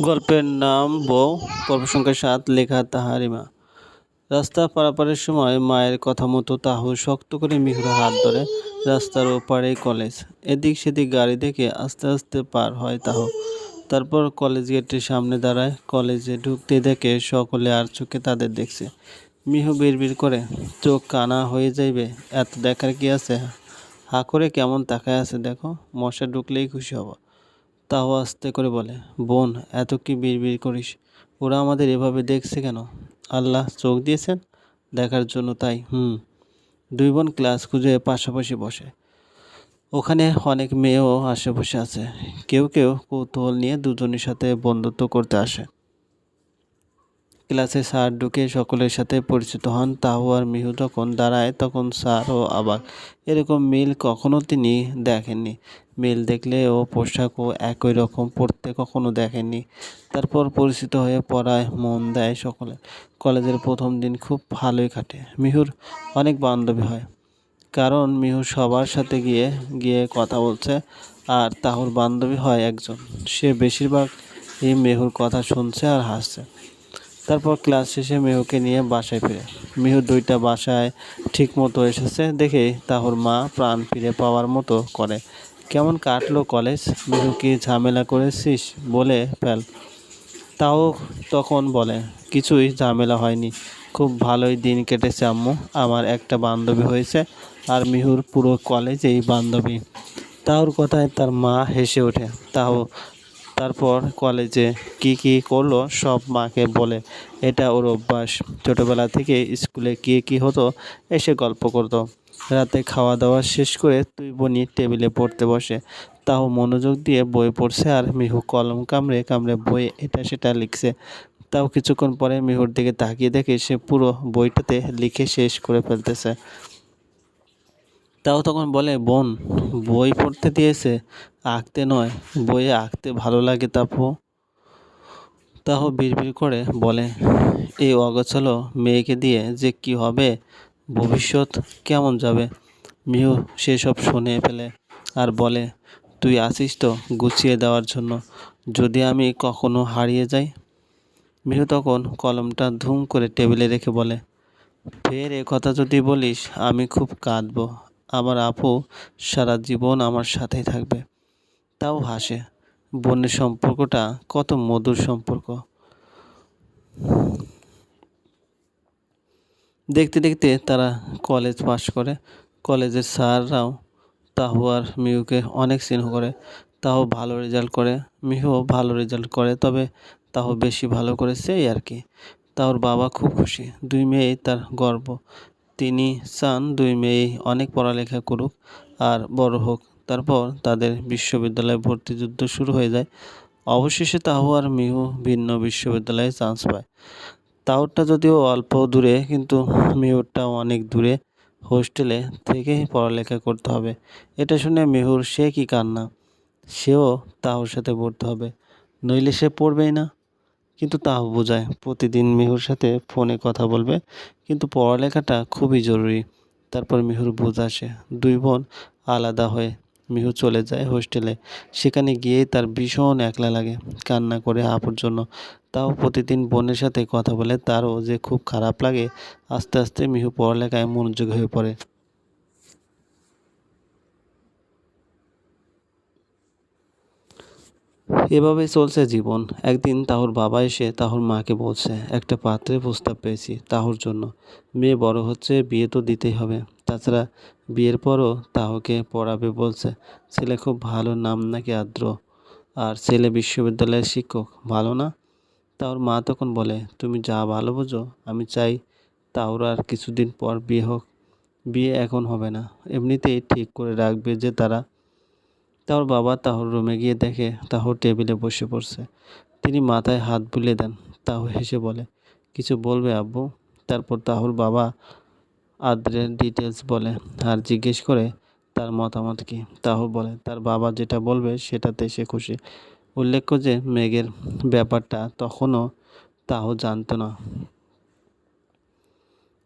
গল্পের নাম বউ পর্ব সংখ্যা সাত, লেখা তাহারিমা। রাস্তা পারাপারের সময় মায়ের কথা মতো তাহু শক্ত করে মিহুর হাত ধরে রাস্তার ওপারে কলেজ। এদিক সেদিক গাড়ি দেখে আস্তে আস্তে পার হয় তাহু। তারপর কলেজ গেটের সামনে দাঁড়ায়। কলেজে ঢুকতে দেখে সকলে আর চোখে তাদের দেখছে। মিহু বিড়বিড় করে, চোখ কানা হয়ে যাইবে, এত দেখার কি আছে? হা করে কেমন তাকায় আছে দেখো, মশা ঢুকলেই খুশি হব। তাও আস্তে করে বলে, বোন, এত কি বিড়বিড় করিস? ওরা আমাদের এভাবে দেখছে কেন? আল্লাহ চোখ দিয়েছেন? দেখার জন্য তাই, হুম। দুই বোন ক্লাস খুঁজে পাশাপাশি বসে। ওখানে অনেক মেয়েও আশেপাশে আছে। কেউ কেউ কৌতূহল নিয়ে দুজনের সাথে বন্ধুত্ব করতে আসে। ক্লাসে স্যার ঢুকে সকলের সাথে পরিচিত হন। তাহু আর মিহু যখন দাঁড়ায়, তখন স্যারও আবার। এরকম মিল কখনো তিনি দেখেননি। মিল দেখলে ও পোশাকও একই রকম পড়তে কখনো দেখেনি তারপর পরিচিত হয়ে পড়ায় মন দেয় সকলে। কলেজের প্রথম দিন খুব ভালোই কাটে। মিহুর অনেক বান্ধবী হয়। কারণ মিহু সবার সাথে গিয়ে গিয়ে কথা বলছে আর তাহুর বান্ধবী হয় একজন। সে বেশিরভাগ এই মেহুর কথা শুনছে আর হাসছে। তারপর ক্লাস শেষে মেহুকে নিয়ে বাসায় ফিরে। মিহু দুইটা বাসায় ঠিক মতো এসেছে দেখে তাহুর মা প্রাণ ফিরে পাওয়ার মতো করে। কেমন কাটলো কলেজ? মিহু কি ঝামেলা করেছিস? বলে ফেল। তাও তখন বলে, কিছুই ঝামেলা হয়নি। খুব ভালোই দিন কেটেছে, আম্মু। আমার একটা বান্ধবী হয়েছে, আর মিহুর পুরো কলেজেই বান্ধবী। তাওর কথায় তার মা হেসে ওঠে। তাও তারপর কলেজে কি কি করল, সব মাকে বলে, এটা ওর অভ্যাস। ছোটোবেলা থেকে স্কুলে কি কি হতো, এসে গল্প করতো। রাতে খাওয়া দাওয়া শেষ করে তুই বনি টেবিলে পড়তে বসে। তাও মনোযোগ দিয়ে বই পড়ছে আর মিহু কলম কামড়ে কামড়ে বই এটা সেটা লিখছে। তাও কিছুক্ষণ পরে মিহুর দিকে তাকিয়ে দেখে সে পুরো বইটাতে লিখে শেষ করে ফেলতেছে। তাও তখন বলে, বোন, বই পড়তে দিয়েছে? আঁকতে নয়। বইয়ে আঁকতে ভালো লাগে তাপু। তাও বিড়বিড় করে বলে, এই অগোছালো মেয়েকে দিয়ে যে কি হবে? ভবিষ্যৎ কেমন যাবে? মিহু সেসব শুনে ফেলে আর বলে, তুই আসিস তো গুছিয়ে দেওয়ার জন্য, যদি আমি কখনো হারিয়ে যাই? মিহু তখন কলমটা ধুম করে টেবিলে রেখে বলে, ফের এ কথা যদি বলিস, আমি খুব কাঁদবো। আমার আপু সারা জীবন আমার সাথেই থাকবে। তাও হাসে। বোনের সম্পর্কটা কত মধুর সম্পর্ক। দেখতে দেখতে তারা কলেজ পাশ করে। কলেজের স্যাররাও তাহু আর মিহুকে অনেক স্নেহ করে। তাও ভালো রেজাল্ট করে মিহুও ভালো রেজাল্ট করে, তবে তাও বেশি ভালো করেছে এই আর কি। তাওর বাবা খুব খুশি, দুই মেয়েই তার গর্ব। তিনি চান দুই মেয়েই অনেক পড়ালেখা করুক আর বড় হোক। তারপর তাদের বিশ্ববিদ্যালয়ে ভর্তি যুদ্ধ শুরু হয়ে যায়। অবশেষে তাহু আর মিহু ভিন্ন বিশ্ববিদ্যালয়ে চান্স পায়। তাওরটা যদিও অল্প দূরে, কিন্তু মিহুরটাও অনেক দূরে। হোস্টেলে থেকেই পড়ালেখা করতে হবে। এটা শুনে মিহুর সে কি কান্না? সেও তাহুর সাথে পড়তে হবে। নইলে সে পড়বেই না। কিন্তু তাও বোঝায়, প্রতিদিন মিহুর সাথে ফোনে কথা বলবে, কিন্তু পড়ালেখাটা খুবই জরুরি। তারপর মিহুর বোঝ আসে, দুই বোন আলাদা হয়ে মিহু চলে যায় হোস্টেলে। সেখানে গিয়েই তার ভীষণ একলা লাগে, কান্না করে আপুর জন্য তাও প্রতিদিন বোনের সাথে কথা বলে তারও যে খুব খারাপ লাগে, আস্তে আস্তে মিহু পড়ালেখায় মনোযোগ হয়ে পড়ে। এভাবেই চলছে জীবন। একদিন তাহর বাবা এসে তাহুর মাকে বলছে, একটা পাত্রে প্রস্তাব পেয়েছি তাহুর জন্য। মেয়ে বড় হচ্ছে, বিয়ে তো দিতেই হবে। তাছাড়া বিয়ের পরও তাহুকে পড়াবে বলছে, ছেলে খুব ভালো, নাম নাকি আদ্র আর ছেলে বিশ্ববিদ্যালয়ের শিক্ষক, ভালো না? তাওর মা তখন বলে, তুমি যা ভালো বোঝো, আমি চাই তাওর আর কিছুদিন পর বিয়ে হোক। বিয়ে এখন হবে না। এমনিতেই ঠিক করে রাখবে যে তারা তাওর বাবা তাহুর রুমে গিয়ে দেখে তাহু টেবিলে বসে পড়ছে। তিনি মাথায় হাত বুলিয়ে দেন। তাহু হেসে বলে, কিছু বলবে আব্বু? তারপর তাহুর বাবা আদ্রের ডিটেলস বলে, আর জিজ্ঞেস করে তার মতামত কি? তাহ বলে, তার বাবা যেটা বলবে সেটাতে সে খুশি। উল্লেখ্য যে মেঘের ব্যাপারটা তখনও তাহু জানতো না।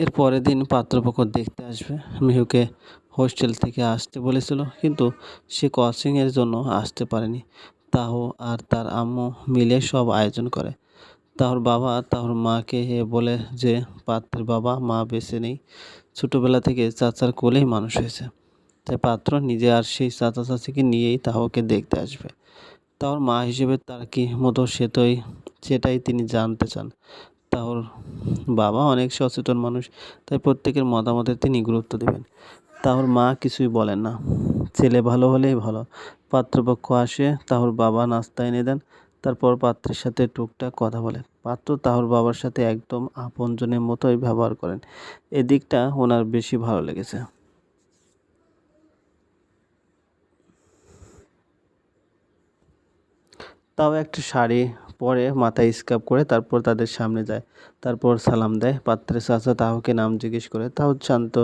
এর পরের দিন পাত্রপক্ষ দেখতে আসবে। মিহুকে হোস্টেল থেকে আসতে বলেছিল, কিন্তু সে কোচিংয়ের জন্য আসতে পারেনি। তাহু আর তার আম্মু মিলে সব আয়োজন করে। তাহর বাবা তাহর মাকে বলে যে, পাত্রের বাবা মা বেঁচে নেই। ছোটোবেলা থেকে চাচার কোলেই মানুষ হয়েছে। তাই পাত্র নিজে আর সেই চাচা চাচিকে নিয়েই তাহকে দেখতে আসবে। তাহর মা হিসেবে তার কি মতো সেটাই সেটাই তিনি জানতে চান। তাহর বাবা অনেক সচেতন মানুষ, তাই প্রত্যেকের মতামতে তিনি গুরুত্ব দেবেন। তাহর মা কিছুই বলেন না। ছেলে ভালো হলেই ভালো। পাত্রপক্ষ আসে তাহর বাবা নাস্তা এনে দেন, তারপর পাত্রের সাথে টুকটাক কথা বলেন। পাত্র তাহর বাবার সাথে একদম আপনজনের মতোই ব্যবহার করেন। এদিকটা ওনার বেশি ভালো লেগেছে। তাও একটা শাড়ি পরে মাথায় স্কাপ করে তারপর তাদের সামনে যায়। তারপর সালাম দেয় পাত্রের চাচা তাহকে নাম জিজ্ঞেস করে। তাও শান্ত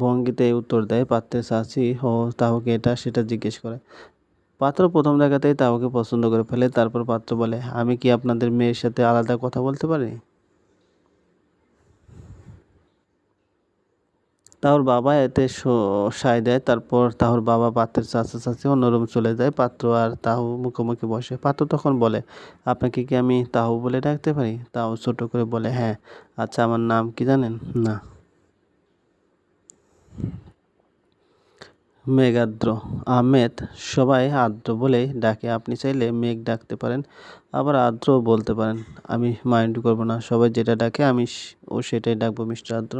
ভঙ্গিতে উত্তর দেয় পাত্রের চাচি ও তাহকে এটা সেটা জিজ্ঞেস করে। পাত্র প্রথম দেখাতেই তাহকে পছন্দ করে ফেলে, তারপর পাত্র বলে, আমি কি আপনাদের মেয়ের সাথে আলাদা কথা বলতে পারি? তাহর বাবা এতে সায় দেয়, তারপর তাহর বাবা পাত্রের চাচা চাচি অন্য রুম চলে যায়, পাত্র আর তাহু মুখোমুখি বসে। পাত্র তখন বলে, আপনাকে কি আমি তাহু বলে ডাকতে পারি? তাও ছোট করে বলে হ্যাঁ। আচ্ছা আমার নাম কি জানেন? না। মেঘাদ্র আহমেদ সবাই আদ্র বলে ডাকে। আপনি চাইলে মেঘ ডাকতে পারেন, আবার আদ্র বলতে পারেন। আমি মাইন্ড করব না। সবাই যেটা ডাকে, আমি ও সেটাই ডাকবো, মিস্টার আদ্র।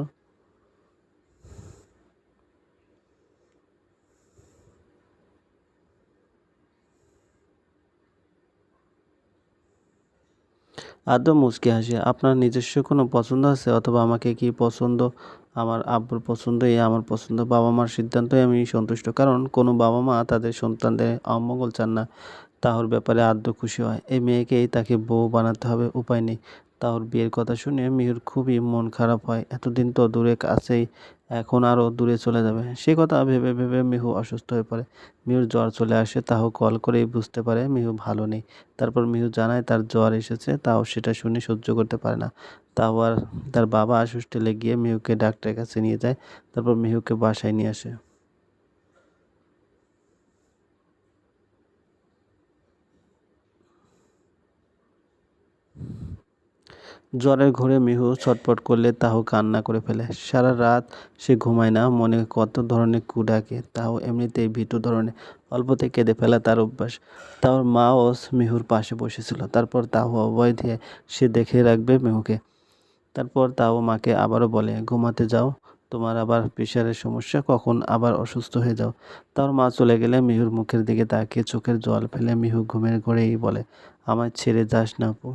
আদৌ মুচকি হাসে, আপনার নিজস্ব কোনো পছন্দ আছে অথবা আমাকে কি পছন্দ? আমার আব্বুর পছন্দ এই আমার পছন্দ। বাবা মার সিদ্ধান্তই আমি সন্তুষ্ট। কারণ কোনো বাবা মা তাদের সন্তানদের অমঙ্গল চান না। তাহর ব্যাপারে আদ্য খুশি হয়। এই মেয়েকেই তাকে বউ বানাতে হবে, উপায় নেই। তাহর বিয়ের কথা শুনে মিহুর খুবই মন খারাপ হয়। এতদিন তো দূরে কাছেই এখন আরও দূরে চলে যাবে। সে কথা ভেবে ভেবে মিহু অসুস্থ হয়ে পড়ে। মিহুর জ্বর চলে আসে তাও কল করেই বুঝতে পারে মিহু ভালো নেই। তারপর মিহু জানায় তার জ্বর এসেছে, তাও সেটা শুনে সহ্য করতে পারে না। তাও আর তার বাবা হোস্টেলে গিয়ে মিহুকে ডাক্তারের কাছে নিয়ে যায়। তারপর মিহুকে বাসায় নিয়ে আসে। জ্বরের ঘোরে মিহু ছটপট করলে তাও কান্না করে ফেলে। সারা রাত সে ঘুমায় না, মনে কত ধরনের কু ডাকে তাও এমনিতেই ভীতু ধরনের অল্পতে কেঁদে ফেলা তার অভ্যাস। তার মাও মিহুর পাশে বসেছিল, তারপর তাও অভয় দিয়ে সে দেখে রাখবে মিহুকে। তারপর তাও মাকে আবারও বলে, ঘুমাতে যাও, তোমার আবার প্রেশারের সমস্যা, কখন আবার অসুস্থ হয়ে যাও? তার মা চলে গেলে মিহুর মুখের দিকে তাকিয়ে চোখের জল ফেলে মিহু ঘুমের ঘরেই বলে, আমায় ছেড়ে যাস না আপু।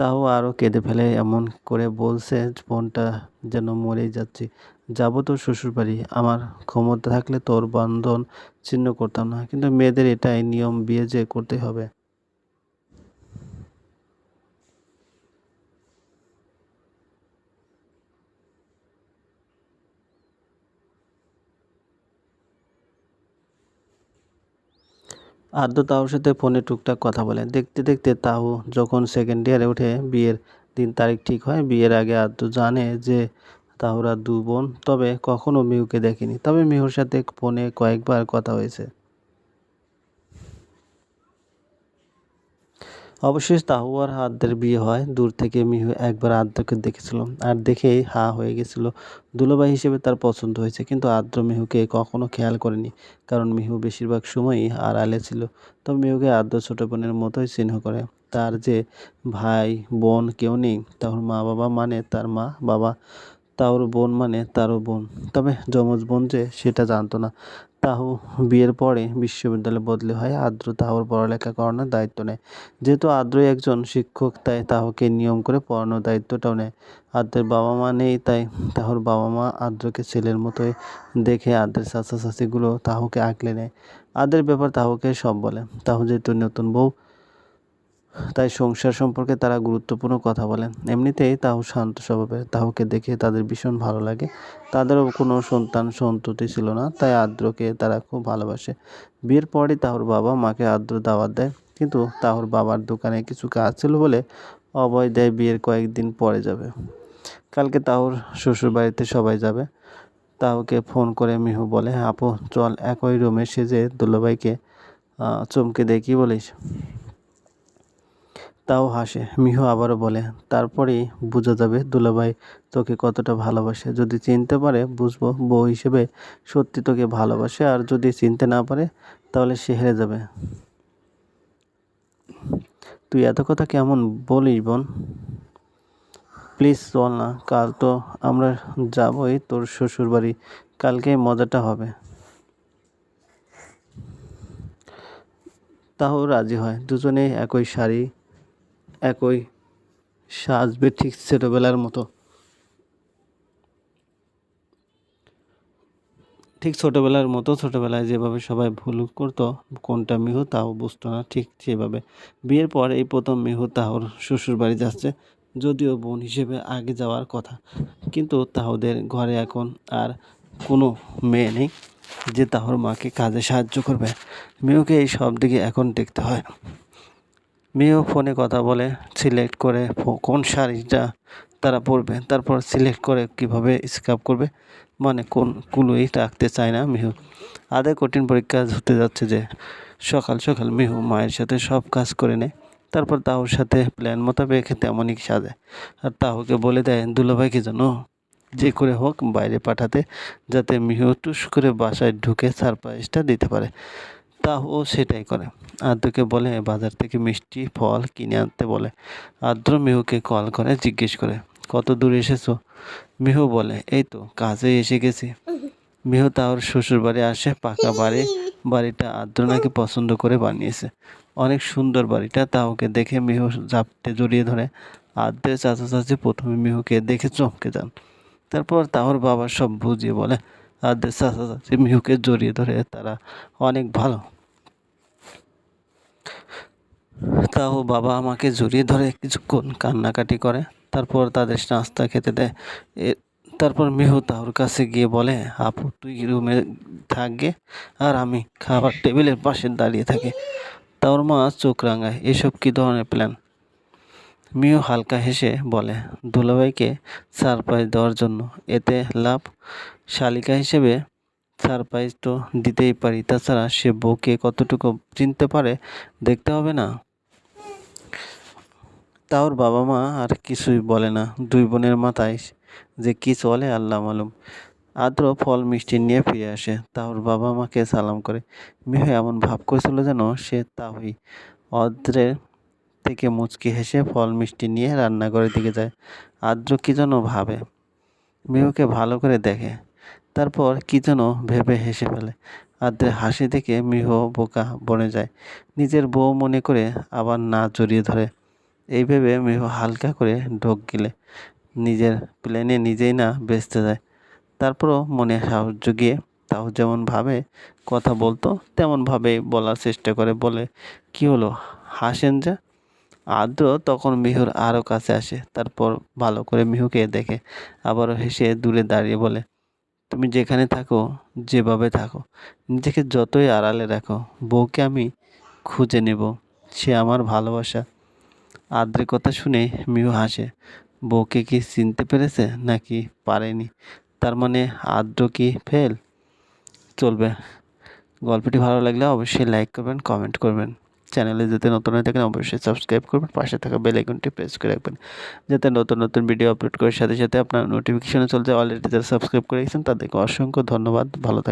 তাও আরও কেঁদে ফেলে, এমন করে বলছে ফোনটা যেন মরেই যাচ্ছি। যাব তোর শ্বশুরবাড়ি। আমার ক্ষমতা থাকলে তোর বন্ধন ছিন্ন করতাম না। কিন্তু মেয়েদের এটাই নিয়ম, বিয়ে যে করতে হবে। আদ্য তাওর সাথে ফোনে টুকটাক কথা বলে দেখতে দেখতে তাহু যখন সেকেন্ড ইয়ারে উঠে বিয়ের দিন তারিখ ঠিক হয়, বিয়ের আগে আদ্য জানে যে তাহুরা দু বোন, তবে কখনও মিহুকে দেখেনি। তবে মিহুর সাথে ফোনে কয়েকবার কথা হয়েছে। অবশেষ তাহু আর আদ্রের বিয়ে হয়। দূর থেকে মিহু একবার আদ্রকে দেখেছিল আর দেখেই হা হয়ে গেছিল। দুলোবাই হিসেবে তার পছন্দ হয়েছে, কিন্তু আদ্র মিহুকে কখনো খেয়াল করেনি, কারণ মিহু বেশিরভাগ সময়ই আড়ালে ছিল। তো মিহুকে আদ্র ছোটো বোনের মতোই চিহ্ন করে। তার যে ভাই, বোন কেউ নেই তাহর মা বাবা মানে তার মা বাবা তাওর বোন মানে তারও বোন। তবে যমজ বোন যে সেটা জানতো না। তাহু বিয়ের পরে বিশ্ববিদ্যালয়ে বদলি হয়, আদ্র তাহুর পড়ালেখা করানোর দায়িত্ব নেয়। যেহেতু আদ্রই একজন শিক্ষক, তাই তাহকে নিয়ম করে পড়ানোর দায়িত্বটাও নেয়। আদ্রের বাবা মা নেই, তাই তাহুর বাবা মা আদ্রকে ছেলের মতোই দেখে আদ্রের চাচা চাচিগুলো তাহুকে আঁকলে নেয়। আদ্রের ব্যাপার তাহুকে সব বলে। তাহু যেহেতু নতুন বউ তাই সংসার সম্পর্কে তারা গুরুত্বপূর্ণ কথা বলেন। এমনিতেই তাহু শান্ত স্বভাবের তাহুকে দেখে তাদের ভীষণ ভালো লাগে। তাদেরও কোনো সন্তান সন্ততি ছিল না তাই আদ্রকে তারা খুব ভালোবাসে। বিয়ের পরই তাহুর বাবা মাকে আদ্র দাওয়াত দেয় কিন্তু তাহুর বাবার দোকানে কিছু কাজ ছিল বলে অভয় দেয় বিয়ের কয়েকদিন পরে যাবে। কালকে তাহুর শ্বশুর বাড়িতে সবাই যাবে। তাহুকে ফোন করে মিহু বলে আপু চল একই রুমে সেজে দুলোভাইকে আহ, চমকে কী বলিস? তাও হাসে। মিহু আবারও বলে, তারপরেই বোঝা যাবে দুলাভাই তোকে কতটা ভালোবাসে। যদি চিনতে পারে বুঝব, বউ হিসেবে সত্যি তোকে ভালোবাসে। আর যদি চিনতে না পারে, তাহলে সে হেরে যাবে। তুই এত কথা কেমন বলিস বোন? প্লিজ চল না, কাল তো আমরা যাবই তোর শ্বশুর বাড়ি কালকে মজাটা হবে। তাও রাজি হয় দুজনে একই শাড়ি একই সাজবে ঠিক ছোটোবেলার মতো। ঠিক ছোটোবেলার মতো, ছোটোবেলায় যেভাবে সবাই ভুল করতো, কোনটা মিহু তাও বুঝতো না, ঠিক সেভাবে। বিয়ের পর এই প্রথম মিহু তাহর শ্বশুর বাড়ি যাচ্ছে, যদিও বোন হিসেবে আগে যাওয়ার কথা। কিন্তু তাহদের ঘরে এখন আর কোনো মেয়ে নেই যে তাহর মাকে কাজে সাহায্য করবে। মেয়েকে এই সব দিকে এখন দেখতে হয়। মেয়েও ফোনে কথা বলে সিলেক্ট করে কোন শাড়িটা তারা পরবে, তারপর সিলেক্ট করে কীভাবে স্কাপ করবে মানে কোন কুলোই রাখতে চায় না মিহু। আদে কঠিন পরীক্ষা হতে যাচ্ছে যে, সকাল সকাল মিহু মায়ের সাথে সব কাজ করে নেয়, তারপর তাহুর সাথে প্ল্যান মোতাবেক তেমনই সাজে। আর তাহুকে বলে দেয় দুলাভাইকে যেন যে করে হোক বাইরে পাঠাতে, যাতে মিহু টুস করে বাসায় ঢুকে সারপ্রাইজটা দিতে পারে। তাও সেটাই করে। আদ্রকে বলে, বাজার থেকে মিষ্টি ফল কিনে আনতে বলে। আদ্র মেহুকে কল করে, জিজ্ঞেস করে, কত দূর এসেছ? মিহু বলে, এই তো কাজে এসে গেছি। মিহু তাওর শ্বশুর বাড়ি আসে, পাকা বাড়ি। বাড়িটা আদ্র নাকি পছন্দ করে বানিয়েছে। অনেক সুন্দর বাড়িটা তাওকে দেখে মেহু জাপটে জড়িয়ে ধরে, আদ্রের চাচা চাচি, প্রথমে মিহুকে দেখে চমকে যান। তারপর তাহর বাবা সব বুঝিয়ে বলে, আদ্রের চাচা চাচি মিহুকে জড়িয়ে ধরে, তারা অনেক ভালো। তাও বাবা আমাকে জড়িয়ে ধরে কিছুক্ষণ কান্নাকাটি করে। তারপর তাদের নাস্তা খেতে দেয়। তারপর মিহু তাওর কাছে গিয়ে বলে, আপু, তুই রুমে থাকবে আর আমি খাবার টেবিলের পাশে দাঁড়িয়ে থাকি। তাওর মা চোখ রাঙায়, এসব কী ধরনের প্ল্যান? মিহু হালকা হেসে বলে, দুলাভাইকে সারপ্রাইজ দেওয়ার জন্য। এতে লাভ শালিকা হিসেবে সারপ্রাইজ তো দিতেই পারি। তাছাড়া সে বউকে কতটুকু চিনতে পারে দেখতে হবে না? তাওর বাবা মা আর কিছুই বলে না। দুই বোনের মাথায় যে কি চলে, আল্লাহ মালুম। আদ্র ফল মিষ্টি নিয়ে ফিরে আসে। তাওর বাবা মাকে সালাম করে। মিহু এমন ভাব করেছিল যেন সে তাহই অদ্রের থেকে মুচকি হেসে ফল মিষ্টি নিয়ে রান্নাঘরের দিকে যায়। আদ্র কি যেন ভাবে। মিহুকে ভালো করে দেখে। তারপর কি যেন ভেবে হেসে ফেলে। আদ্রের হাসি দেখে মিহু বোকা বনে যায়। নিজের বউ মনে করে আবার না জড়িয়ে ধরে। এই ভেবে মিহু হালকা করে ঢোক গিলে। নিজের প্লেনে নিজেই না বেচতে যায়। তারপরও মনে সাহস জুগিয়ে তাও যেমন ভাবে কথা বলতো তেমনভাবেই বলার চেষ্টা করে বলে, কি হলো? হাসেন যা? আদ্র তখন মিহুর আরও কাছে আসে, তারপর ভালো করে মিহুকে দেখে, আবারও হেসে দূরে দাঁড়িয়ে বলে, তুমি যেখানে থাকো, যেভাবে থাকো, নিজেকে যতই আড়ালে রাখো, বউকে আমি খুঁজে নেব, সে আমার ভালোবাসা। আদ্রের কথা শুনে মিহু হাসে। বউকে কি চিনতে পেরেছে নাকি পারেনি? তার মানে আদ্র কি ফেল? চলবে। গল্পটি ভালো লাগলে অবশ্যই লাইক করবেন কমেন্ট করবেন। চ্যানেলে যাতে নতুন হয়ে থাকেন, অবশ্যই সাবস্ক্রাইব করবেন। পাশে থাকা বেল আইকনটি প্রেস করে রাখবেন। যাতে নতুন নতুন ভিডিও আপলোড করার সাথে সাথে আপনার নোটিফিকেশনে চলতে অলরেডি যারা সাবস্ক্রাইব করে গেছেন তাদেরকে অসংখ্য ধন্যবাদ। ভালো থাকবেন।